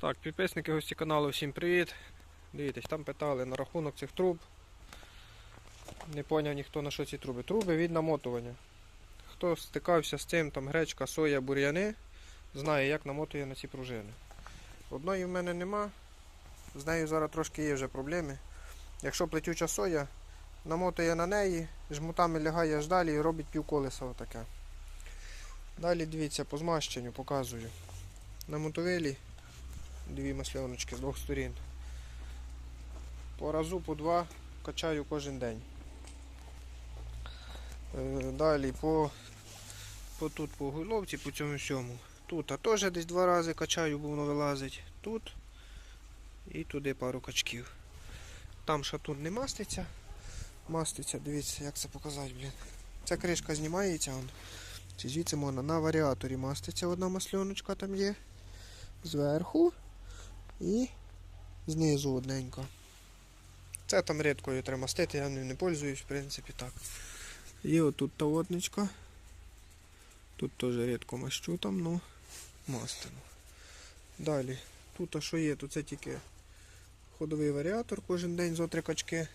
Так, підписники гості каналу, всім привіт. Дивіться, там питали на рахунок цих труб. Не поняв ніхто на що ці труби. Труби від намотування. Хто стикався з цим, там гречка, соя, бур'яни, знає, як намотує на ці пружини. Одної в мене нема. З нею зараз трошки є вже проблеми. Якщо плетюча соя, намотує на неї, жмутами лягає аж далі і робить півколеса отаке. Далі дивіться, по змащенню показую. На мотовилі дві масльоночки з двох сторін. По разу по два качаю кожен день. Е, Далі по, по тут по головці, по цьому всьому. Тут а теж десь два рази качаю, бо воно вилазить. Тут і туди пару качків. Там шатун не маститься. Маститься, дивіться, як це показати, блін. Ця кришка знімається. Он. Чи звідси можна на варіаторі маститься одна масльоночка там є. Зверху і знизу одненько. Це там рідкою треба мастити, я не пользуюсь, в принципі так. Є отут та водничка. Тут теж рідко мащу там, ну мастимо. Далі, тут а що є, то це тільки ходовий варіатор, кожен день зо три качки.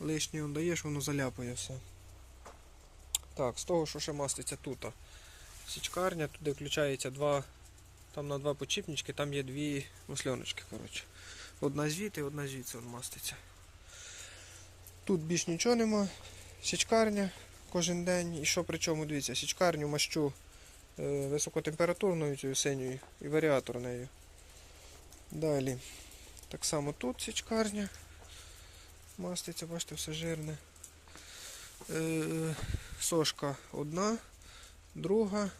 Лишнє он даєш, воно заляпає все. Так, з того, що ще маститься тут. Січкарня, туди включається два, там на два почіпнички, там є дві масльоночки, коротше. Одна звідти, одна звідси маститься. Тут більш нічого нема. Січкарня кожен день. І що при чому, дивіться, січкарню мащу е, високотемпературною цією синьою і варіатор нею. Далі. Так само тут січкарня. Маститься, бачите, все жирне. Е, сошка одна, друга.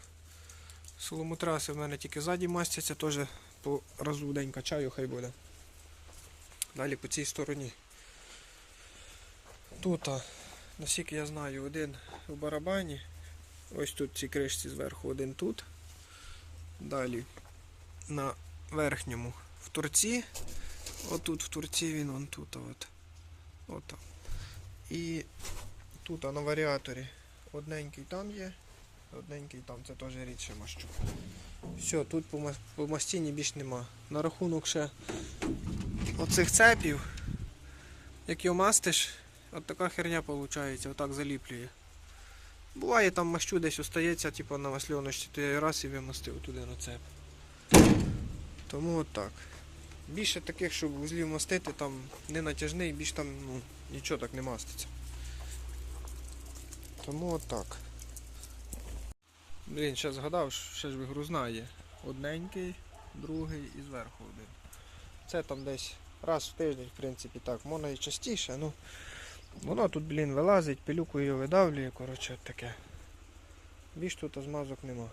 Соломотраси в мене тільки ззаді мастяться, теж по разу в день качаю, хай буде. Далі по цій стороні. Тут, наскільки я знаю, один у барабані. Ось тут в цій кришці зверху, один тут. Далі на верхньому в торці. Отут в торці він вон тут. От. От. І тут на варіаторі одненький там є, одненький там, це теж рідше мащу. Все, тут по, мастіні більш нема. На рахунок ще оцих цепів, як його мастиш, от така херня виходить, отак заліплює. Буває там мащу десь остається, типу на масльоночці, ти раз і вимастив туди на цеп. Тому от так. Більше таких, щоб вузлів мастити, там не натяжний, більш там ну, нічого так не маститься. Тому от. Блін, ще згадав, ще ж вигрузна є. Одненький, другий і зверху один. Це там десь раз в тиждень, в принципі, так, можна і частіше, ну воно тут, блін, вилазить, пилюку її видавлює, коротше, таке. Більш тут змазок нема.